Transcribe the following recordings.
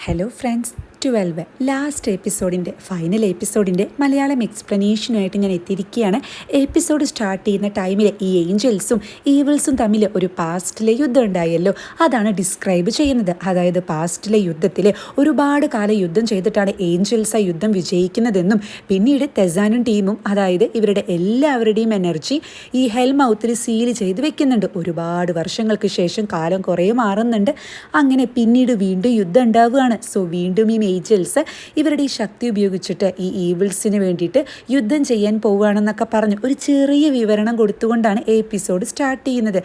Hello friends twelve. Last എപ്പിസോഡിന്റെ final എപ്പിസോഡിന്റെ മലയാളം എക്സ്പ്ലനേഷനുമായിട്ട് ഞാൻ എത്തിയിരിക്കുകയാണ്. എപ്പിസോഡ് സ്റ്റാർട്ട് ചെയ്യുന്ന ടൈമിൽ ഈ ഏഞ്ചൽസും ഈവിൾസും തമ്മിൽ ഒരു പാസ്റ്റിലെ യുദ്ധം ഉണ്ടായല്ലോ. അതാണ് ഡിസ്ക്രൈബ് ചെയ്യുന്നത്. അതായത് പാസ്റ്റിലെ യുദ്ധത്തിൽ ഒരുപാട് കാലം യുദ്ധം ചെയ്തിട്ടാണ് ഏഞ്ചൽസ് ആ യുദ്ധം വിജയിക്കുന്നതെന്നും പിന്നീട് തെസാനും ടീമും അതായത് ഇവരുടെ എല്ലാവരുടെയും എനർജി ഈ ഹെൽമൗത്തിൽ സീൽ ചെയ്ത് വെക്കുന്നുണ്ട്. ഒരുപാട് വർഷങ്ങൾക്ക് ശേഷം കാലം കുറേ മാറുന്നുണ്ട്. അങ്ങനെ പിന്നീട് വീണ്ടും യുദ്ധം ഉണ്ടാവുകയാണ്. സോ വീണ്ടും ഈ ഏഞ്ചൽസ് ഇവരുടെ ഈ ശക്തി ഉപയോഗിച്ചിട്ട് ഈ ഈവിൾസിന് വേണ്ടിയിട്ട് യുദ്ധം ചെയ്യാൻ പോവുകയാണെന്നൊക്കെ പറഞ്ഞു. ഒരു ചെറിയ വിവരണം കൊടുത്തുകൊണ്ടാണ് എപ്പിസോഡ് സ്റ്റാർട്ട് ചെയ്യുന്നത്.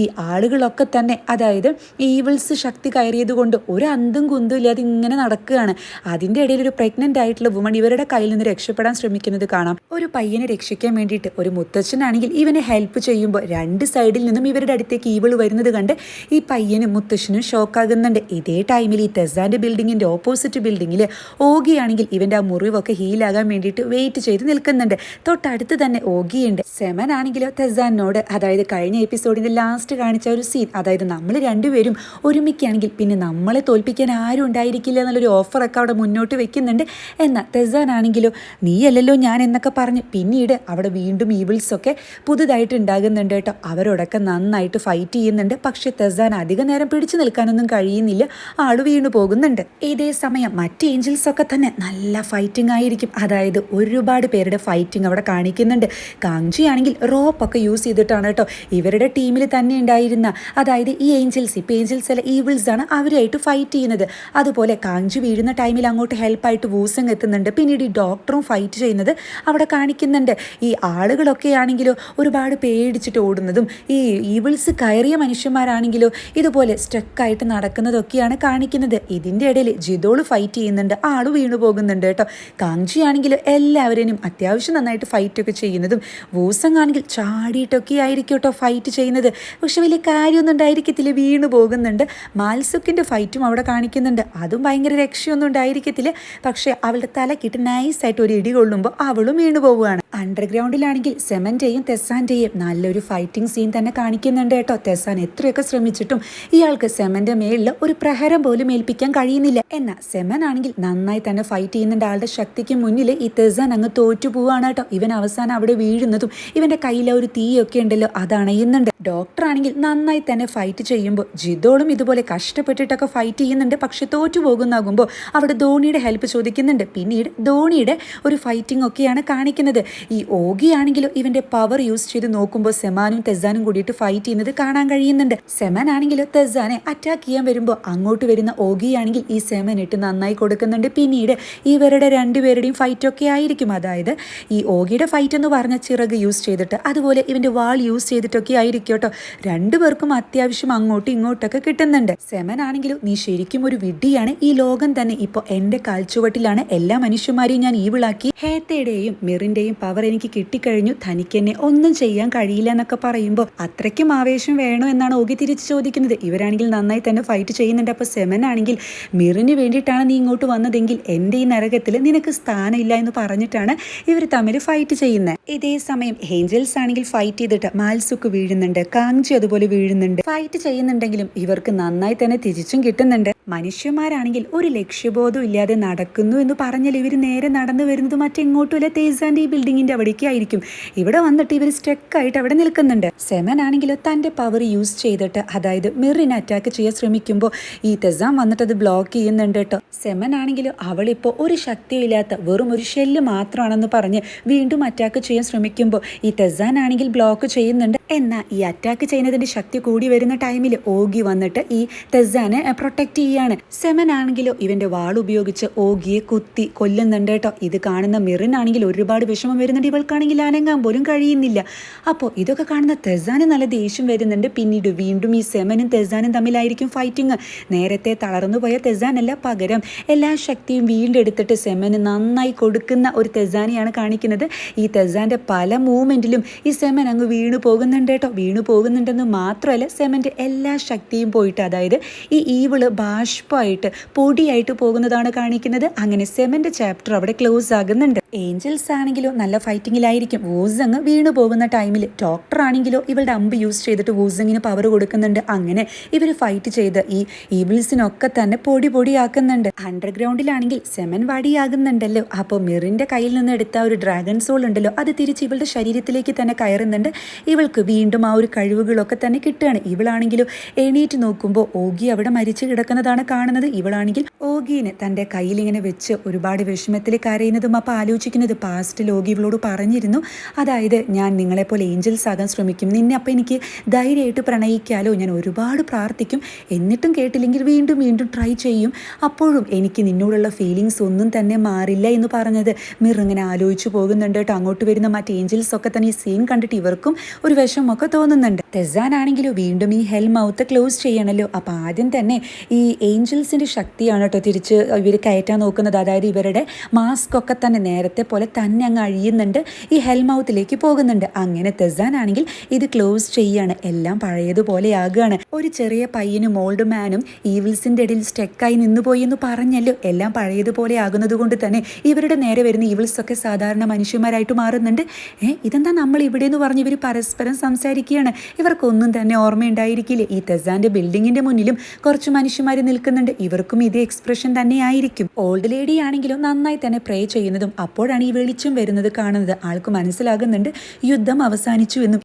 ഈ ആളുകളൊക്കെ തന്നെ അതായത് ഈവിൾസ് ശക്തി കയറിയത് കൊണ്ട് ഒരു അന്തും കുന്തും ഇല്ലാതെ ഇങ്ങനെ നടക്കുകയാണ്. അതിന്റെ ഇടയിൽ ഒരു പ്രഗ്നന്റ് ആയിട്ടുള്ള വുമൺ ഇവരുടെ കയ്യിൽ നിന്ന് രക്ഷപ്പെടാൻ ശ്രമിക്കുന്നത് കാണാം. ഒരു പയ്യനെ രക്ഷിക്കാൻ വേണ്ടിയിട്ട് ഒരു മുത്തച്ഛനാണെങ്കിൽ ഇവനെ ഹെൽപ്പ് ചെയ്യുമ്പോൾ രണ്ട് സൈഡിൽ നിന്നും ഇവരുടെ അടുത്തേക്ക് ഈവിൾ വരുന്നത് കണ്ട് ഈ പയ്യനും മുത്തശ്ശനും ഷോക്കാകുന്നുണ്ട് ഇതേ ടൈമിൽ ഈ തെസാന്റെ ബിൽഡിങ്ങിന്റെ ഓപ്പോസിറ്റ് ബിൽഡിങ്ങിൽ ഓഗിയാണെങ്കിൽ ഇവന്റെ ആ മുറിവൊക്കെ ഹീലാകാൻ വേണ്ടിയിട്ട് വെയിറ്റ് ചെയ്ത് നിൽക്കുന്നുണ്ട്. തൊട്ടടുത്ത് തന്നെ ഓഗിയുണ്ട്. സെമൻ ആണെങ്കിലോ തെസാനോട് അതായത് കഴിഞ്ഞ എപ്പിസോഡിന്റെ ലാസ്റ്റ് കാണിച്ച ഒരു സീൻ അതായത് നമ്മൾ രണ്ടുപേരും ഒരുമിക്കുകയാണെങ്കിൽ പിന്നെ നമ്മളെ തോൽപ്പിക്കാൻ ആരും ഉണ്ടായിരിക്കില്ല എന്നുള്ളൊരു ഓഫറൊക്കെ അവിടെ മുന്നോട്ട് വെക്കുന്നുണ്ട്. എന്നാൽ തെസാൻ ആണെങ്കിലോ നീയല്ലല്ലോ ഞാൻ എന്നൊക്കെ പറഞ്ഞ് പിന്നീട് അവിടെ വീണ്ടും ഈവിൾസൊക്കെ പുതുതായിട്ട് ഉണ്ടാകുന്നുണ്ട് കേട്ടോ. അവരോടൊക്കെ നന്നായിട്ട് ഫൈറ്റ് ചെയ്യുന്നുണ്ട്. പക്ഷേ തെസാൻ അധിക നേരം പിടിച്ചു നിൽക്കാനൊന്നും കഴിയുന്നില്ല. ആൾ വീണു പോകുന്നുണ്ട്. ഇതേ സമയം മറ്റ് ഏഞ്ചൽസൊക്കെ തന്നെ നല്ല ഫൈറ്റിംഗ് ആയിരിക്കും. അതായത് ഒരുപാട് പേരുടെ ഫൈറ്റിംഗ് അവിടെ കാണിക്കുന്നുണ്ട്. കാഞ്ചി ആണെങ്കിൽ റോപ്പൊക്കെ യൂസ് ചെയ്തിട്ടാണ് കേട്ടോ ഇവരുടെ ടീമിൽ തന്നെ ഉണ്ടായിരുന്ന. അതായത് ഈ ഏഞ്ചൽസ് ഇപ്പോൾ ഏഞ്ചൽസ് അല്ല ഈവിൾസ് ആണ് അവരായിട്ട് ഫൈറ്റ് ചെയ്യുന്നത്. അതുപോലെ കാഞ്ചി വീഴുന്ന ടൈമിൽ അങ്ങോട്ട് ഹെൽപ്പായിട്ട് വൂസങ് എത്തുന്നുണ്ട്. പിന്നീട് ഈ ഡോക്ടറും ഫൈറ്റ് ചെയ്യുന്നത് അവിടെ കാണിക്കുന്നുണ്ട്. ഈ ആളുകളൊക്കെ ആണെങ്കിലോ ഒരുപാട് പേടിച്ചിട്ട് ഓടുന്നതും ഈ ഈവിൾസ് കയറിയ മനുഷ്യന്മാരാണെങ്കിലോ ഇതുപോലെ സ്റ്റക്കായിട്ട് നടക്കുന്നതൊക്കെയാണ് കാണിക്കുന്നത്. ഇതിന്റെ ഇടയിൽ ജിതോൾ ഫൈറ്റ് ചെയ്യുന്നുണ്ട്. ആൾ വീണു പോകുന്നുണ്ട് കേട്ടോ. കാഞ്ചി ആണെങ്കിൽ എല്ലാവരെയും അത്യാവശ്യം നന്നായിട്ട് ഫൈറ്റൊക്കെ ചെയ്യുന്നതും വൂസങ് ആണെങ്കിൽ ചാടിയിട്ടൊക്കെ ആയിരിക്കും കേട്ടോ ഫൈറ്റ് ചെയ്യുന്നത്. പക്ഷെ വലിയ കാര്യമൊന്നും ഉണ്ടായിരിക്കത്തില്ല. വീണു പോകുന്നുണ്ട്. മാൽസുക്കിന്റെ ഫൈറ്റും അവിടെ കാണിക്കുന്നുണ്ട്. അതും ഭയങ്കര രക്ഷയൊന്നും ഉണ്ടായിരിക്കത്തില്ല. പക്ഷേ അവളുടെ തലക്കിട്ട് നൈസായിട്ട് ഒരു ഇടി കൊള്ളുമ്പോൾ അവളും വീണു പോവുകയാണ്. അണ്ടർഗ്രൗണ്ടിലാണെങ്കിൽ സെമന്റെയും തെസാന്റെയും നല്ലൊരു ഫൈറ്റിംഗ് സീൻ തന്നെ കാണിക്കുന്നുണ്ട് കേട്ടോ. തെസാൻ എത്രയൊക്കെ ശ്രമിച്ചിട്ടും ഇയാൾക്ക് സെമന്റെ മേളിൽ ഒരു പ്രഹരം പോലും ഏൽപ്പിക്കാൻ കഴിയുന്നില്ല. എന്നാൽ സെമൻ ആണെങ്കിൽ നന്നായി തന്നെ ഫൈറ്റ് ചെയ്യുന്നുണ്ട്. ആളുടെ ശക്തിക്ക് മുന്നിൽ ഈ തെസാൻ അങ്ങ് തോറ്റു പോവാണ് കേട്ടോ. ഇവൻ അവസാനം അവിടെ വീഴുന്നതും ഇവന്റെ കയ്യിലെ ഒരു തീയൊക്കെ ഉണ്ടല്ലോ അത് അണയുന്നുണ്ട്. ഡോക്ടർ ആണെങ്കിൽ നന്നായി തന്നെ ഫൈറ്റ് ചെയ്യുമ്പോൾ ജിതോളും ഇതുപോലെ കഷ്ടപ്പെട്ടിട്ടൊക്കെ ഫൈറ്റ് ചെയ്യുന്നുണ്ട്. പക്ഷെ തോറ്റു പോകുന്നാകുമ്പോൾ അവിടെ ധോണിയുടെ ഹെൽപ്പ് ചോദിക്കുന്നുണ്ട്. പിന്നീട് ധോണിയുടെ ഒരു ഫൈറ്റിംഗ് ഒക്കെയാണ് കാണിക്കുന്നത്. ഈ ഓഗിയാണെങ്കിലും ഇവന്റെ പവർ യൂസ് ചെയ്ത് നോക്കുമ്പോൾ സെമാനും തെസാനും കൂടിയിട്ട് ഫൈറ്റ് ചെയ്യുന്നത് കാണാൻ കഴിയുന്നുണ്ട്. സെമൻ ആണെങ്കിലും തെസാനെ അറ്റാക്ക് ചെയ്യാൻ വരുമ്പോൾ അങ്ങോട്ട് വരുന്ന ഓഗിയാണെങ്കിൽ ഈ സെമൻ ഇട്ട് നന്നായി കൊടുക്കുന്നുണ്ട്. പിന്നീട് ഇവരുടെ രണ്ടുപേരുടെയും ഫൈറ്റൊക്കെ ആയിരിക്കും. അതായത് ഈ ഓഗിയുടെ ഫൈറ്റ് എന്ന് പറഞ്ഞ ചിറക് യൂസ് ചെയ്തിട്ട് അതുപോലെ ഇവന്റെ വാൾ യൂസ് ചെയ്തിട്ടൊക്കെ ആയിരിക്കും കേട്ടോ. രണ്ടുപേർക്കും അത്യാവശ്യം അങ്ങോട്ടും ഇങ്ങോട്ടൊക്കെ കിട്ടുന്നുണ്ട്. സെമൻ ആണെങ്കിലും നീ ശരിക്കും ഒരു വിഡ്ഢിയാണ്. ഈ ലോകം തന്നെ ഇപ്പോൾ എന്റെ കാൽച്ചുവട്ടിലാണ് എല്ലാ മനുഷ്യന്മാരെയും ഞാൻ ഈവിളാക്കി ഹേത്തയുടെയും മിറിന്റെയും പവർ എനിക്ക് കിട്ടിക്കഴിഞ്ഞു. തനിക്ക് എന്നെ ഒന്നും ചെയ്യാൻ കഴിയില്ല എന്നൊക്കെ പറയുമ്പോൾ അത്രയ്ക്കും ആവേശം വേണോ എന്നാണ് ഓഗി തിരിച്ച് ചോദിക്കുന്നത്. ഇവരാണെങ്കിൽ നന്നായി തന്നെ ഫൈറ്റ് ചെയ്യുന്നുണ്ട്. അപ്പോൾ സെമൻ ആണെങ്കിൽ മിറിന് വേണ്ടിയിട്ടാണ് നീ ഇങ്ങോട്ട് വന്നതെങ്കിൽ എന്റെ ഈ നരകത്തിൽ നിനക്ക് സ്ഥാനമില്ല എന്ന് പറഞ്ഞിട്ടാണ് ഇവർ തമ്മിൽ ഫൈറ്റ് ചെയ്യുന്നത്. ഇതേ സമയം ഏഞ്ചൽസ് ആണെങ്കിൽ ഫൈറ്റ് ചെയ്തിട്ട് മാൽസുക്ക് വീഴുന്നുണ്ട് കാഞ്ചി അതുപോലെ വീഴുന്നുണ്ട്. ഫൈറ്റ് ചെയ്യുന്നുണ്ടെങ്കിലും ഇവർക്ക് നന്നായി തന്നെ തിരിച്ചും കിട്ടുന്നുണ്ട്. മനുഷ്യന്മാരാണെങ്കിൽ ഒരു ലക്ഷ്യബോധം ഇല്ലാതെ നടക്കുന്നു എന്ന് പറഞ്ഞാൽ ഇവർ നേരെ നടന്നു വരുന്നത് മറ്റെങ്ങോട്ടുമല്ല. തേസാന്റെ ഈ ബിൽഡിങ്ങിന്റെ അവിടേക്കായിരിക്കും ഇവിടെ വന്നിട്ട് ഇവർ സ്റ്റക്കായിട്ട് അവിടെ നിൽക്കുന്നുണ്ട്. സെമൻ ആണെങ്കിലോ തന്റെ പവർ യൂസ് ചെയ്തിട്ട് അതായത് മിറിനെ അറ്റാക്ക് ചെയ്യാൻ ശ്രമിക്കുമ്പോൾ ഈ തെസാം വന്നിട്ട് അത് ബ്ലോക്ക് ചെയ്യുന്നുണ്ട് കേട്ടോ. സെമൻ ആണെങ്കിലോ അവളിപ്പോൾ ഒരു ശക്തിയില്ലാത്ത വെറും ഒരു ഷെല്ല് മാത്രമാണെന്ന് പറഞ്ഞ് വീണ്ടും അറ്റാക്ക് ചെയ്യാൻ ശ്രമിക്കുമ്പോൾ ഈ ടെസാൻ ആണെങ്കിൽ ബ്ലോക്ക് ചെയ്യുന്നുണ്ട്. എന്നാൽ ഈ അറ്റാക്ക് ചെയ്യുന്നതിന്റെ ശക്തി കൂടി വരുന്ന ടൈമിൽ ഓഗി വന്നിട്ട് ഈ തെസാനെ പ്രൊട്ടക്റ്റ് ചെയ്യാണ്. സെമൻ ആണെങ്കിലോ ഇവന്റെ വാൾ ഉപയോഗിച്ച് ഓഗിയെ കുത്തി കൊല്ലുന്നുണ്ട് കേട്ടോ. ഇത് കാണുന്ന മിറിനാണെങ്കിൽ ഒരുപാട് വിഷമം വരുന്നുണ്ട്. ഇവൾക്കാണെങ്കിൽ അനങ്ങാൻ പോലും കഴിയുന്നില്ല. അപ്പോൾ ഇതൊക്കെ കാണുന്ന തെസാന് നല്ല ദേഷ്യം വരുന്നുണ്ട്. പിന്നീട് വീണ്ടും ഈ സെമനും തെസാനും തമ്മിലായിരിക്കും ഫൈറ്റിങ് നേരത്തെ തളർന്നു പോയ തെസാനല്ല പകരം എല്ലാ ശക്തിയും വീണ്ടെടുത്തിട്ട് സെമന് നന്നായി കൊടുക്കുന്ന ഒരു തെസാനെയാണ് കാണിക്കുന്നത്. ഈ തെസാന്റെ പല മൂവ്മെന്റിലും ഈ സെമൻ അങ്ങ് വീണു പോകുന്നുണ്ട് കേട്ടോ. വീണു പോകുന്നുണ്ടെന്ന് മാത്രമല്ല സെമന്റെ എല്ലാ ശക്തിയും പോയിട്ട് അതായത് ഈ ഈവിൾ ബാഷ്പമായിട്ട് പൊടിയായിട്ട് പോകുന്നതാണ് കാണിക്കുന്നത്. അങ്ങനെ സെമന്റെ ചാപ്റ്റർ അവിടെ ക്ലോസ് ആകുന്നുണ്ട്. ഏഞ്ചൽസ് ആണെങ്കിലോ നല്ല ഫൈറ്റിങ്ങിലായിരിക്കും വൂസങ് വീണു പോകുന്ന ടൈമിൽ ഡോക്ടർ ആണെങ്കിലോ ഇവളുടെ അമ്പ് യൂസ് ചെയ്തിട്ട് വൂസങ്ങിന് പവർ കൊടുക്കുന്നുണ്ട്. അങ്ങനെ ഇവർ ഫൈറ്റ് ചെയ്ത് ഈ ഈബിൾസിനൊക്കെ തന്നെ പൊടി പൊടിയാക്കുന്നുണ്ട്. അണ്ടർഗ്രൗണ്ടിലാണെങ്കിൽ സെമൻ വടിയാകുന്നുണ്ടല്ലോ. അപ്പോൾ മിറിന്റെ കയ്യിൽ നിന്ന് എടുത്ത ഒരു ഡ്രാഗൺ സോൾ ഉണ്ടല്ലോ. അത് തിരിച്ച് ഇവളുടെ ശരീരത്തിലേക്ക് തന്നെ കയറുന്നുണ്ട്. ഇവൾക്ക് വീണ്ടും ആ ഒരു കഴിവുകളൊക്കെ തന്നെ കിട്ടുകയാണ്. ഇവളാണെങ്കിലും എണീറ്റ് നോക്കുമ്പോൾ ഓഗി അവിടെ മരിച്ചു കിടക്കുന്നതാണ് കാണുന്നത്. ഇവളാണെങ്കിൽ ഓഗീനെ തന്റെ കയ്യിലിങ്ങനെ വെച്ച് ഒരുപാട് വിഷമത്തിൽ കരയുന്നതും അപ്പോൾ ആലോചിക്കുന്നത് പാസ്റ്റ് ലോഗി ഇവളോട് പറഞ്ഞിരുന്നു. അതായത് ഞാൻ നിങ്ങളെപ്പോലെ ഏഞ്ചൽസ് ആകാൻ ശ്രമിക്കും. നിന്നെ അപ്പം എനിക്ക് ധൈര്യമായിട്ട് പ്രണയിക്കാലോ. ഞാൻ ഒരുപാട് പ്രാർത്ഥിക്കും. എന്നിട്ടും കേട്ടില്ലെങ്കിൽ വീണ്ടും വീണ്ടും ട്രൈ ചെയ്യും. അപ്പോഴും എനിക്ക് നിന്നോടുള്ള ഫീലിങ്സ് ഒന്നും തന്നെ മാറില്ല എന്ന് പറഞ്ഞത് മിർ ഇങ്ങനെ ആലോചിച്ചു പോകുന്നുണ്ട് കേട്ടോ. അങ്ങോട്ട് വരുന്ന മറ്റ് ഏഞ്ചൽസ് ഒക്കെ തന്നെ ഈ സീൻ കണ്ടിട്ട് ഇവർക്കും ഒരു വിഷമൊക്കെ തോന്നുന്നുണ്ട്. തെസാൻ ആണെങ്കിലോ വീണ്ടും ഈ ഹെൽ മൗത്ത് ക്ലോസ് ചെയ്യണമല്ലോ അപ്പോൾ ആദ്യം തന്നെ ഈ ഏഞ്ചൽസിന്റെ ശക്തിയാണ് കേട്ടോ തിരിച്ച് ഇവർ കയറ്റാൻ നോക്കുന്നത്. അതായത് ഇവരുടെ മാസ്ക് ഒക്കെ തന്നെ നേരത്തെ പോലെ തന്നെ അങ്ങ് അഴിയുന്നുണ്ട്. ഈ ഹെൽ മൗത്തിലേക്ക് പോകുന്നുണ്ട്. അങ്ങനെ തെസാൻ ആണെങ്കിൽ ഇത് ക്ലോസ് ചെയ്യാണ്. എല്ലാം പഴയതുപോലെ ആകുകയാണ് ഒരു ചെറിയ പയ്യനും ഓൾഡ് മാനും ഈവിൾസിന്റെ ഇടയിൽ സ്റ്റെക്കായി നിന്നുപോയി എന്ന് പറഞ്ഞല്ലോ. എല്ലാം പഴയതുപോലെ ആകുന്നത് കൊണ്ട് തന്നെ ഇവരുടെ നേരെ വരുന്ന ഈവിൾസ് ഒക്കെ സാധാരണ മനുഷ്യന്മാരായിട്ട് മാറുന്നുണ്ട്. ഏഹ് ഇതെന്താ നമ്മൾ ഇവിടെ എന്ന് പറഞ്ഞ് ഇവർ പരസ്പരം സംസാരിക്കുകയാണ്? ഇവർക്കൊന്നും തന്നെ ഓർമ്മയുണ്ടായിരിക്കില്ല. ഈ തെസാന്റെ ബിൽഡിങ്ങിന്റെ മുന്നിലും കുറച്ച് മനുഷ്യന്മാർ നിൽക്കുന്നുണ്ട്. ഇവർക്കും ഇതേ എക്സ്പ്രഷൻ തന്നെയായിരിക്കും. ഓൾഡ് ലേഡി ആണെങ്കിലും നന്നായി തന്നെ പ്രേ ചെയ്യുന്നതും അപ്പോഴാണ് ഈ വെളിച്ചം വരുന്നത് കാണുന്നത്. ആൾക്ക് മനസ്സിലാകുന്നുണ്ട് യുദ്ധം അവസാനിച്ചു എന്നും.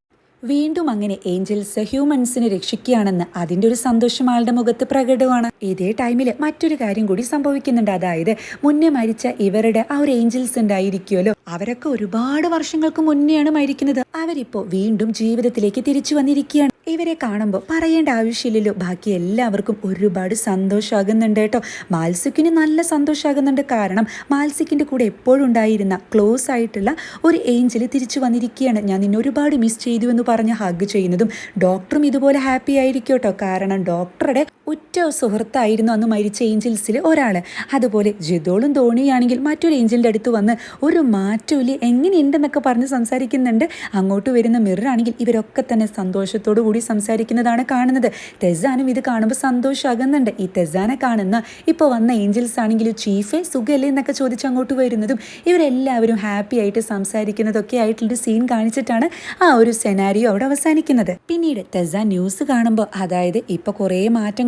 വീണ്ടും അങ്ങനെ ഏഞ്ചൽസ് ഹ്യൂമൻസിനെ രക്ഷിക്കുകയാണെന്ന് അതിന്റെ ഒരു സന്തോഷം ആളുടെ മുഖത്ത് പ്രകടമാണ്. ഇതേ ടൈമിൽ മറ്റൊരു കാര്യം കൂടി സംഭവിക്കുന്നുണ്ട്. അതായത് മുന്നേ മരിച്ച ഇവരുടെ ആ ഒരു ഏഞ്ചൽസ് ഉണ്ടായിരിക്കുമല്ലോ. അവരൊക്കെ ഒരുപാട് വർഷങ്ങൾക്ക് മുന്നെയാണ് മരിക്കുന്നത്. അവരിപ്പോ വീണ്ടും ജീവിതത്തിലേക്ക് തിരിച്ചു വന്നിരിക്കുകയാണ്. ഇവരെ കാണുമ്പോൾ പറയേണ്ട ആവശ്യമില്ലല്ലോ. ബാക്കി എല്ലാവർക്കും ഒരുപാട് സന്തോഷമാകുന്നുണ്ട് കേട്ടോ. മാൽസിക്കിന് നല്ല സന്തോഷമാകുന്നുണ്ട് കാരണം മാൽസിക്കിന്റെ കൂടെ എപ്പോഴും ഉണ്ടായിരുന്ന ക്ലോസ് ആയിട്ടുള്ള ഒരു ഏഞ്ചൽ തിരിച്ചു വന്നിരിക്കുകയാണ്. ഞാൻ നിന്നെ ഒരുപാട് മിസ് ചെയ്തു എന്ന് പറഞ്ഞ് ഹഗ് ചെയ്യുന്നതും ഡോക്ടറും ഇതുപോലെ ഹാപ്പി ആയിരിക്കും കേട്ടോ. കാരണം ഡോക്ടറുടെ ഉറ്റ സുഹൃത്തായിരുന്നു അന്ന് മരിച്ച ഏഞ്ചൽസിൽ ഒരാൾ അതുപോലെ ജിതോളും ധോണിയാണെങ്കിൽ മറ്റൊരു ഏഞ്ചലിന്റെ അടുത്ത് വന്ന് ഒരു മാറ്റമില്ല എങ്ങനെയുണ്ടെന്നൊക്കെ പറഞ്ഞ് സംസാരിക്കുന്നുണ്ട്. അങ്ങോട്ട് വരുന്ന മിറാണെങ്കിൽ ഇവരൊക്കെ തന്നെ സന്തോഷത്തോടു കൂടി സംസാരിക്കുന്നതാണ് കാണുന്നത്. തെസാനും ഇത് കാണുമ്പോൾ സന്തോഷമാകുന്നുണ്ട് ഈ തെസാനെ കാണുന്ന ഇപ്പോൾ വന്ന ഏഞ്ചൽസ് ആണെങ്കിൽ ചീഫേ സുഖല്ലേ എന്നൊക്കെ ചോദിച്ച് അങ്ങോട്ട് വരുന്നതും ഇവരെല്ലാവരും ഹാപ്പി ആയിട്ട് സംസാരിക്കുന്നതൊക്കെ ആയിട്ടുള്ളൊരു സീൻ കാണിച്ചിട്ടാണ് ആ ഒരു സെനാരിയോ അവിടെ അവസാനിക്കുന്നത്. പിന്നീട് തെസാൻ ന്യൂസ് കാണുമ്പോൾ അതായത് ഇപ്പോൾ കുറേ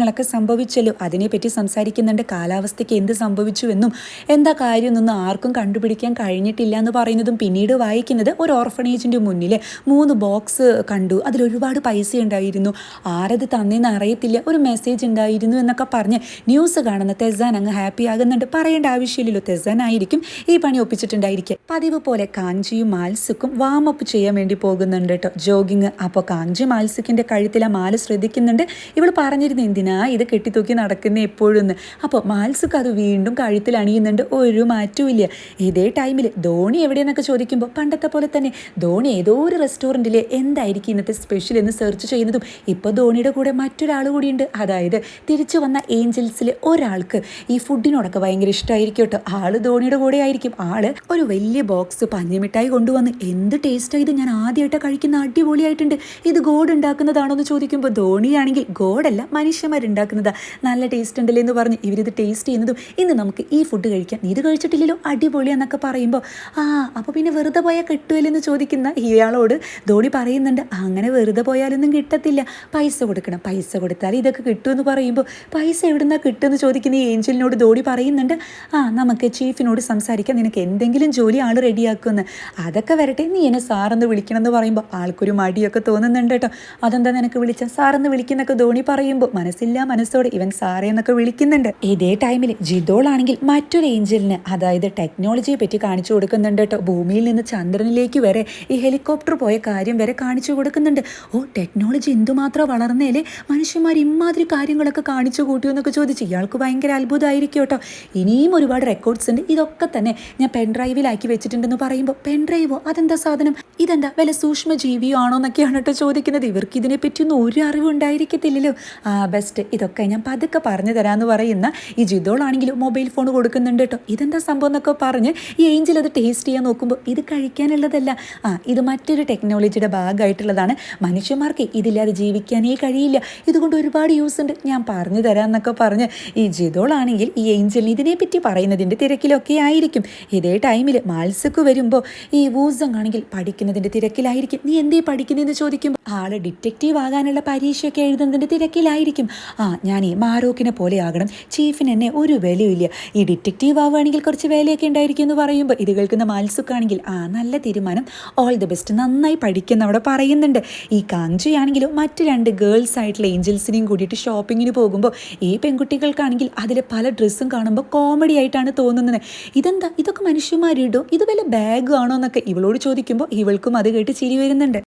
മാറ്റങ്ങളൊക്കെ സംഭവിച്ചല്ലോ. അതിനെപ്പറ്റി സംസാരിക്കുന്നുണ്ട്. കാലാവസ്ഥയ്ക്ക് എന്ത് സംഭവിച്ചുവെന്നും എന്താ കാര്യമെന്നൊന്നും ആർക്കും കണ്ടുപിടിക്കാൻ കഴിഞ്ഞിട്ടില്ല എന്ന് പറയുന്നതും പിന്നീട് വായിക്കുന്നത് ഒരു ഓർഫണേജിന്റെ മുന്നിൽ മൂന്ന് ബോക്സ് കണ്ടു. അതിലൊരുപാട് പൈസ ഉണ്ടായിരുന്നു. ആരത് തന്നെന്ന് അറിയത്തില്ല. ഒരു മെസ്സേജ് ഉണ്ടായിരുന്നു എന്നൊക്കെ പറഞ്ഞ് ന്യൂസ് കാണുന്ന തെസാൻ അങ്ങ് ഹാപ്പി ആകുന്നുണ്ട്. പറയേണ്ട ആവശ്യമില്ലല്ലോ. തെസാൻ ആയിരിക്കും ഈ പണി ഒപ്പിച്ചിട്ടുണ്ടായിരിക്കും പതിവ് പോലെ കാഞ്ചിയും മാൽസുക്കും വാമപ്പ് ചെയ്യാൻ വേണ്ടി പോകുന്നുണ്ട് കേട്ടോ. ജോഗിങ്. അപ്പോൾ കാഞ്ചി മാൽസുക്കിന്റെ കഴുത്തിലെ മാല ശ്രദ്ധിക്കുന്നുണ്ട്. ഇവൾ പറഞ്ഞിരുന്നു എന്തിനാ? ഇത് കെട്ടിത്തൂക്കി നടക്കുന്ന എപ്പോഴും അപ്പോൾ മാൽസുക്ക് അത് വീണ്ടും കഴുത്തിൽ അണിയുന്നുണ്ട്. ഒരു മാറ്റവും ഇല്ല ഇതേ ടൈമിൽ ധോണി എവിടെയെന്നൊക്കെ ചോദിക്കുമ്പോൾ പണ്ടത്തെ പോലെ തന്നെ ധോണി ഏതോ ഒരു റെസ്റ്റോറന്റിൽ എന്തായിരിക്കും ഇന്നത്തെ സ്പെഷ്യൽ എന്ന് സെർച്ച് ചെയ്യുന്നതും ഇപ്പോൾ ധോണിയുടെ കൂടെ മറ്റൊരാൾ കൂടിയുണ്ട്. അതായത് തിരിച്ചു വന്ന ഏഞ്ചൽസിലെ ഒരാൾക്ക് ഈ ഫുഡിനോടൊക്കെ ഭയങ്കര ഇഷ്ടമായിരിക്കും കേട്ടോ. ആൾ ധോണിയുടെ കൂടെ ആയിരിക്കും. ആൾ ഒരു വലിയ ബോക്സ് പഞ്ഞിമിഠായി കൊണ്ടുവന്ന് എന്ത് ടേസ്റ്റാണ് ഇത്? ഞാൻ ആദ്യമായിട്ട് കഴിക്കുന്ന അടിപൊളിയായിട്ടുണ്ട്. ഇത് ഗോഡ് ഉണ്ടാക്കുന്നതാണോ എന്ന് ചോദിക്കുമ്പോൾ ധോണിയാണെങ്കിൽ ഗോഡല്ല മനുഷ്യന്മാരുണ്ടാക്കുന്നതാ നല്ല ടേസ്റ്റ് ഉണ്ടല്ലേ എന്ന് പറഞ്ഞ്. ഇവരിത് ടേസ്റ്റ് ചെയ്യുന്നതും ഇന്ന് നമുക്ക് ഈ ഫുഡ് കഴിക്കാം. ഇത് കഴിച്ചിട്ടില്ലല്ലോ? അടിപൊളി എന്നൊക്കെ പറയുമ്പോൾ ആ അപ്പോൾ പിന്നെ വെറുതെ പോയാൽ കിട്ടുമല്ലെന്ന് ചോദിക്കുന്ന ഇയാളോട് ധോണി പറയുന്നുണ്ട് അങ്ങനെ വെറുതെ പോയാലൊന്നും കിട്ടത്തില്ല. പൈസ കൊടുക്കണം. പൈസ കൊടുത്താൽ ഇതൊക്കെ കിട്ടുമെന്ന് പറയുമ്പോൾ പൈസ എവിടുന്നാ കിട്ടുമെന്ന് ചോദിക്കുന്ന ഈ ഏഞ്ചലിനോട് ധോണി പറയുന്നുണ്ട് ആ നമുക്ക് ചീഫിനോട് സംസാരിക്കാം. നിനക്ക് എന്തെങ്കിലും ജോലി ആൾ റെഡിയാക്കുമെന്ന്. അതൊക്കെ വരട്ടെ. നീ എന്നെ സാറെന്ന് വിളിക്കണം എന്ന് പറയുമ്പോൾ ആൾക്കൊരു മടിയൊക്കെ തോന്നുന്നുണ്ട് കേട്ടോ. അതെന്താ നിനക്ക് വിളിച്ച? സാറെന്ന് വിളിക്കുന്നൊക്കെ ധോണി പറയുമ്പോൾ മനസ്സില്ല മനസ്സോടെ ഇവൻ സാറേ എന്നൊക്കെ വിളിക്കുന്നുണ്ട്. ഇതേ ടൈമിൽ ജിതോളാണെങ്കിൽ മറ്റൊരു ഏഞ്ചലിന് അതായത് ടെക്നോളജിയെ പറ്റി കാണിച്ചു കൊടുക്കുന്നുണ്ട് കേട്ടോ. ഭൂമിയിൽ നിന്ന് ചന്ദ്രനിലേക്ക് വരെ ഈ ഹെലികോപ്റ്റർ പോയ കാര്യം വരെ കാണിച്ചു കൊടുക്കുന്നുണ്ട്. ഓ ടെക്നോളജി എന്തുമാത്രം വളർന്നേലേ മനുഷ്യന്മാർ ഇമാതിരി കാര്യങ്ങളൊക്കെ കാണിച്ചു കൂട്ടിയോ എന്നൊക്കെ ചോദിച്ച് ഇയാൾക്ക് ഭയങ്കര അത്ഭുതമായിരിക്കും കേട്ടോ. ഇനിയും ഒരുപാട് റെക്കോർഡ്സ് ഉണ്ട്. ഇതൊക്കെ തന്നെ ഞാൻ പെൻ ഡ്രൈവിലാക്കി വെച്ചിട്ടുണ്ടെന്ന് പറയുമ്പോൾ പെൻ ഡ്രൈവോ അതെന്താ സാധനം? ഇതെന്താ? വല്ല സൂക്ഷ്മ ജീവിയോ ആണോ എന്നൊക്കെയാണ് കേട്ടോ ചോദിക്കുന്നത്. ഇവർക്ക് ഇതിനെപ്പറ്റിയൊന്നും ഒരു അറിവും ഉണ്ടായിരിക്കത്തില്ലല്ലോ. ആ ബെസ്റ്റ് ഇതൊക്കെ ഞാൻ പതുക്കെ പറഞ്ഞു തരാമെന്ന് പറയുന്ന ഈ ജിതോളാണെങ്കിലും മൊബൈൽ ഫോൺ കൊടുക്കുന്നുണ്ട് കേട്ടോ. ഇതെന്താ സംഭവം എന്നൊക്കെ പറഞ്ഞ് ഈ ഏഞ്ചൽ അത് ടേസ്റ്റ് ചെയ്യാൻ നോക്കുമ്പോൾ ഇത് കഴിക്കാനുള്ളതല്ല. ആ ഇത് മറ്റൊരു ടെക്നോളജിയുടെ ഭാഗമായിട്ടുള്ളതാണ്. മനുഷ്യന്മാർക്ക് ഇതില്ലാതെ ജീവിക്കാനേ കഴിയില്ല. ഇതുകൊണ്ട് ഒരുപാട് യൂസ് ഉണ്ട്. ഞാൻ പറഞ്ഞു തരാമെന്നൊക്കെ പറഞ്ഞ് ഈ ജിതോളാണെങ്കിൽ ഈ ഏഞ്ചലിന് ഇതിനെപ്പറ്റി പറയുന്നതിന്റെ തിരക്കിലൊക്കെ ആയിരിക്കും. ഇതേ ടൈമിൽ മാത്സക്ക് വരുമ്പോൾ ഈ വൂസങ് ആണെങ്കിൽ പഠിക്കുന്നതിന്റെ തിരക്കിലായിരിക്കും. നീ എന്തേ പഠിക്കുന്നതെന്ന് ചോദിക്കുമ്പോൾ ആൾ ഡിറ്റക്റ്റീവ് ആകാനുള്ള പരീക്ഷയൊക്കെ എഴുതുന്നതിന്റെ തിരക്കിലായിരിക്കും. ആ ഞാൻ ഈ മാരോക്കിനെ പോലെ ആകണം. ചീഫിന് എന്നെ ഒരു വിലയില്ല ഈ ഡിറ്റക്റ്റീവ് ആവുകയാണെങ്കിൽ കുറച്ച് വിലയൊക്കെ ഉണ്ടായിരിക്കും എന്ന് പറയുമ്പോൾ ഇത് കേൾക്കുന്ന മാത്സുക്കാണെങ്കിൽ ആ നല്ല തീരുമാനം. ഓൾ ദി ബെസ്റ്റ് നന്നായി പഠിക്കുന്ന അവിടെ പറയുന്നുണ്ട്. ഈ കാഞ്ചി ആണെങ്കിലും മറ്റ് രണ്ട് ഗേൾസ് ആയിട്ടുള്ള ഏഞ്ചൽസിനെയും കൂടിയിട്ട് ഷോപ്പിങ്ങിന് പോകുമ്പോൾ ഈ പെൺകുട്ടികൾക്കാണെങ്കിൽ അതിലെ പല ഡ്രസ്സും കാണുമ്പോൾ കോമഡി ആയിട്ടാണ് തോന്നുന്നത്. ഇതെന്താ? ഇതൊക്കെ മനുഷ്യന്മാരിടും. ഇത് വല്ല ബാഗ് ആണോ എന്നൊക്കെ ഇവളോട് ചോദിക്കുമ്പോൾ ഇവൾക്കും അത് കേട്ട് ചിരി വരുന്നുണ്ട്.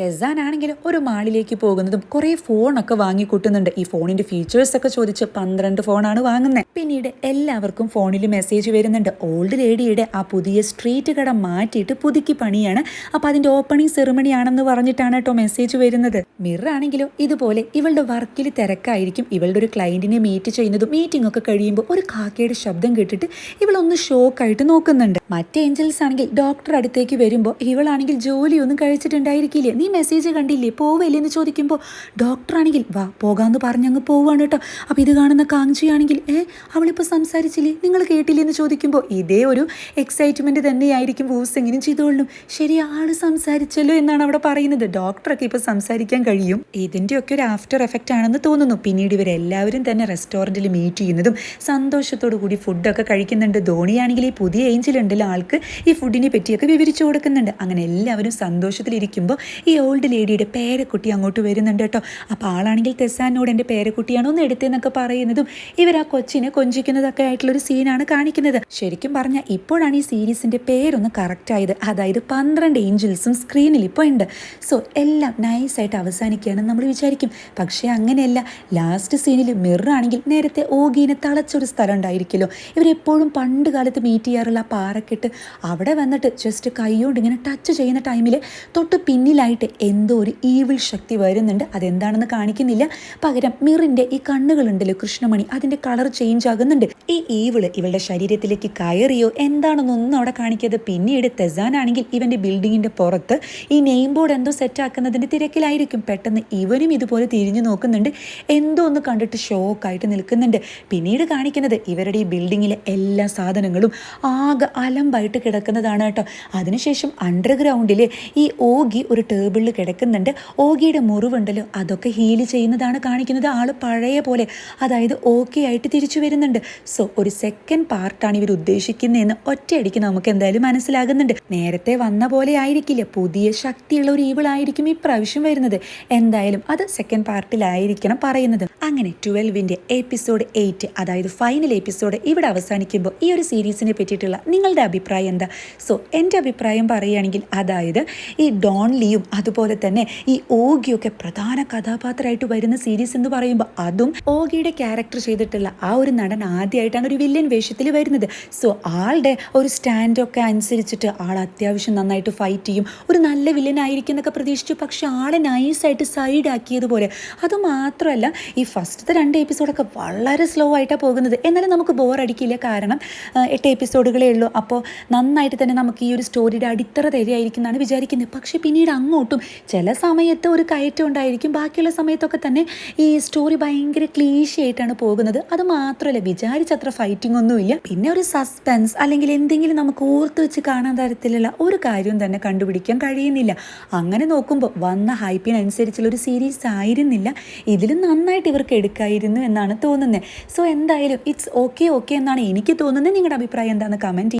ടെസാനാണെങ്കിലും ഒരു മാളിലേക്ക് പോകുന്നതും കുറേ ഫോണൊക്കെ വാങ്ങിക്കൂട്ടുന്നുണ്ട്. ഈ ഫോണിന്റെ ഫീച്ചേഴ്സ് ഒക്കെ ചോദിച്ച് പന്ത്രണ്ട് ഫോണാണ് വാങ്ങുന്നത് പിന്നീട് എല്ലാവർക്കും ഫോണിൽ മെസ്സേജ് വരുന്നുണ്ട്. ഓൾഡ് ലേഡിയുടെ ആ പുതിയ സ്ട്രീറ്റ് കട മാറ്റിയിട്ട് പുതുക്കി പണിയാണ്. അപ്പോൾ അതിന്റെ ഓപ്പണിംഗ് സെറിമണി ആണെന്ന് പറഞ്ഞിട്ടാണ് കേട്ടോ മെസ്സേജ് വരുന്നത്. മിറർ ആണെങ്കിലോ ഇതുപോലെ ഇവളുടെ വർക്കിൽ തിരക്കായിരിക്കും. ഇവളുടെ ഒരു ക്ലയന്റിനെ മീറ്റ് ചെയ്യുന്നതും മീറ്റിംഗ് ഒക്കെ കഴിയുമ്പോൾ ഒരു കാക്കയുടെ ശബ്ദം കേട്ടിട്ട് ഇവളൊന്ന് ഷോക്കായിട്ട് നോക്കുന്നുണ്ട്. മറ്റേ ഏഞ്ചൽസ് ആണെങ്കിൽ ഡോക്ടർ അടുത്തേക്ക് വരുമ്പോൾ ഇവളാണെങ്കിൽ ജോലിയൊന്നും കഴിച്ചിട്ടുണ്ടായിരിക്കില്ലേ? നീ മെസ്സേജ് കണ്ടില്ലേ? പോവല്ലേ എന്ന് ചോദിക്കുമ്പോൾ ഡോക്ടറാണെങ്കിൽ വാ പോകാമെന്ന് പറഞ്ഞങ്ങ് പോവാണ് കേട്ടോ അപ്പോൾ ഇത് കാണുന്ന കാങ്ജിയാണെങ്കിൽ ഏ അവളിപ്പോൾ സംസാരിച്ചില്ലേ? നിങ്ങൾ കേട്ടില്ലേ? എന്ന് ചോദിക്കുമ്പോൾ ഇതേ ഒരു എക്സൈറ്റ്മെന്റ് തന്നെയായിരിക്കും. വൂസ് എങ്ങനെയും ചെയ്തോളും. ശരി ആൾ സംസാരിച്ചല്ലോ എന്നാണ് അവിടെ പറയുന്നത്. ഡോക്ടറൊക്കെ ഇപ്പോൾ സംസാരിക്കാൻ കഴിയും. ഇതിന്റെയൊക്കെ ഒരു ആഫ്റ്റർ എഫക്റ്റ് ആണെന്ന് തോന്നുന്നു. പിന്നീട് ഇവരെല്ലാവരും തന്നെ റെസ്റ്റോറന്റിൽ മീറ്റ് ചെയ്യുന്നതും സന്തോഷത്തോടു കൂടി ഫുഡൊക്കെ കഴിക്കുന്നുണ്ട്. ധോണിയാണെങ്കിൽ ഈ പുതിയ ഏഞ്ചിലുണ്ടല്ലോ ആൾക്ക് ഈ ഫുഡിനെ പറ്റിയൊക്കെ വിവരിച്ചു കൊടുക്കുന്നുണ്ട്. അങ്ങനെ എല്ലാവരും സന്തോഷത്തിലിരിക്കുമ്പോൾ ഈ ഓൾഡ് ലേഡിയുടെ പേരക്കുട്ടി അങ്ങോട്ട് വരുന്നുണ്ട് കേട്ടോ. അപ്പോൾ ആളാണെങ്കിൽ തെസാനോട് എന്റെ പേരക്കുട്ടിയാണോ ഒന്ന് എടുത്തെന്നൊക്കെ പറയുന്നതും ഇവർ ആ കൊച്ചിനെ കൊഞ്ചിക്കുന്നതൊക്കെ ആയിട്ടുള്ളൊരു സീനാണ് കാണിക്കുന്നത്. ശരിക്കും പറഞ്ഞാൽ ഇപ്പോഴാണ് ഈ സീരീസിന്റെ പേരൊന്ന് കറക്റ്റ് ആയത്. അതായത് പന്ത്രണ്ട് ഏഞ്ചൽസും സ്ക്രീനിൽ ഇപ്പോൾ ഉണ്ട്. സോ എല്ലാം നൈസായിട്ട് അവസാനിക്കുകയാണെന്ന് നമ്മൾ വിചാരിക്കും. പക്ഷേ അങ്ങനെയല്ല. ലാസ്റ്റ് സീനിൽ മിറാണെങ്കിൽ നേരത്തെ ഓഗീനെ തളച്ചൊരു സ്ഥലം ഉണ്ടായിരിക്കുമല്ലോ. ഇവരെപ്പോഴും പണ്ട് കാലത്ത് മീറ്റ് ചെയ്യാറുള്ള ആ പാറക്കെട്ട് അവിടെ വന്നിട്ട് ജസ്റ്റ് കൈകൊണ്ട് ഇങ്ങനെ ടച്ച് ചെയ്യുന്ന ടൈമിൽ തൊട്ട് പിന്നിലായിട്ട് എന്തോ ഒരു ഈവിൾ ശക്തി വരുന്നുണ്ട്. അതെന്താണെന്ന് കാണിക്കുന്നില്ല. പകരം മിറിന്റെ ഈ കണ്ണുകളുണ്ടല്ലോ കൃഷ്ണമണി. അതിന്റെ കളർ ചേഞ്ച് ആകുന്നുണ്ട്. ഈ ഈവിൾ ഇവളുടെ ശരീരത്തിലേക്ക് കയറിയോ? എന്താണെന്നൊന്നും അവിടെ കാണിക്കാതെ പിന്നീട് തെസാനാണെങ്കിൽ ഇവന്റെ ബിൽഡിങ്ങിന്റെ പുറത്ത് ഈ നെയിം ബോർഡ് എന്തോ സെറ്റ് ആക്കുന്നതിന്റെ തിരക്കിലായിരിക്കും. പെട്ടെന്ന് ഇവനും ഇതുപോലെ തിരിഞ്ഞു നോക്കുന്നുണ്ട്. എന്തോ ഒന്ന് കണ്ടിട്ട് ഷോക്കായിട്ട് നിൽക്കുന്നുണ്ട്. പിന്നീട് കാണിക്കുന്നത് ഇവരുടെ ഈ ബിൽഡിങ്ങിലെ എല്ലാ സാധനങ്ങളും ആകെ അലമ്പായിട്ട് കിടക്കുന്നതാണ് കേട്ടോ. അതിനുശേഷം അണ്ടർഗ്രൗണ്ടിൽ ഈ ഓഗി ഒരു ടേബിളിൽ കിടക്കുന്നുണ്ട്. ഓഗിയുടെ മുറിവുണ്ടല്ലോ അതൊക്കെ ഹീൽ ചെയ്യുന്നതാണ് കാണിക്കുന്നത്. ആൾ പഴയ പോലെ അതായത് ഓക്കെ ആയിട്ട് തിരിച്ചു വരുന്നുണ്ട്. സോ ഒരു സെക്കൻഡ് പാർട്ടാണ് ഇവർ ഉദ്ദേശിക്കുന്നതെന്ന് ഒറ്റയടിക്ക് നമുക്ക് എന്തായാലും മനസ്സിലാകുന്നുണ്ട്. നേരത്തെ വന്ന പോലെ ആയിരിക്കില്ല പുതിയ ശക്തിയുള്ള ഒരു ഈവിളായിരിക്കും ഈ പ്രാവശ്യം വരുന്നത്. എന്തായാലും അത് സെക്കൻഡ് പാർട്ടിലായിരിക്കണം പറയുന്നത്. അങ്ങനെ ട്വൽവിന്റെ എപ്പിസോഡ് എയ്റ്റ് അതായത് ഫൈനൽ എപ്പിസോഡ് ഇവിടെ അവസാനിക്കുമ്പോൾ ഈ ഒരു സീരീസിനെ പറ്റിയിട്ടുള്ള നിങ്ങളുടെ അഭിപ്രായം എന്താ? സോ എന്റെ അഭിപ്രായം പറയുകയാണെങ്കിൽ അതായത് ഈ ഡോൺലിയും അതുപോലെ തന്നെ ഈ ഓഗിയൊക്കെ പ്രധാന കഥാപാത്രമായിട്ട് വരുന്ന സീരീസ് എന്ന് പറയുമ്പോൾ അതും ഓഗിയുടെ ക്യാരക്ടർ ചെയ്തിട്ടുള്ള ആ ഒരു നടൻ ആദ്യമായിട്ടാണ് ഒരു വില്ലൻ വേഷത്തിൽ വരുന്നത്. സോ ആളുടെ ഒരു സ്റ്റാൻഡൊക്കെ അനുസരിച്ചിട്ട് ആൾ അത്യാവശ്യം നന്നായിട്ട് ഫൈറ്റ് ചെയ്യും. ഒരു നല്ല വില്ലനായിരിക്കും എന്നൊക്കെ പ്രതീക്ഷിച്ചു. പക്ഷെ ആളെ നൈസായിട്ട് സൈഡാക്കിയതുപോലെ അതുമാത്രമല്ല അത് ഈ ഫസ്റ്റത്തെ രണ്ട് എപ്പിസോഡൊക്കെ വളരെ സ്ലോ ആയിട്ടാണ് പോകുന്നത്. എന്നാലും നമുക്ക് ബോറടിക്കില്ല കാരണം എട്ട് എപ്പിസോഡുകളേ ഉള്ളൂ. അപ്പോൾ നന്നായിട്ട് തന്നെ നമുക്ക് ഈ ഒരു സ്റ്റോറിയുടെ അടിത്തറ തരികയായിരിക്കും എന്നാണ് വിചാരിക്കുന്നത്. പക്ഷേ പിന്നീട് അങ്ങോട്ടും ചില സമയത്ത് ഒരു കയറ്റം ഉണ്ടായിരിക്കും. ബാക്കിയുള്ള സമയത്തൊക്കെ തന്നെ ഈ സ്റ്റോറി ഭയങ്കര ക്ലീശയായിട്ടാണ് പോകുന്നത്. അത് മാത്രമല്ല വിചാരിച്ചത്ര ഫൈറ്റിംഗ് ഒന്നുമില്ല. പിന്നെ ഒരു സസ്പെൻസ് അല്ലെങ്കിൽ എന്തെങ്കിലും നമുക്ക് ഓർത്ത് വെച്ച് കാണാൻ തരത്തിലുള്ള ഒരു കാര്യവും തന്നെ കണ്ടുപിടിക്കാൻ കഴിയുന്നില്ല. അങ്ങനെ നോക്കുമ്പോൾ വന്ന ഹൈപ്പിനനുസരിച്ചുള്ള ഒരു സീരീസ് ആയിരുന്നില്ല. ഇതിലും നന്നായിട്ട് ഇവർക്ക് എടുക്കായിരുന്നു എന്നാണ് തോന്നുന്നത്. സോ എന്തായാലും ഇറ്റ്സ് ഓക്കെ ഓക്കെ എന്നാണ് എനിക്ക് തോന്നുന്നത്. നിങ്ങളുടെ അഭിപ്രായം എന്താണെന്ന് കമന്റ്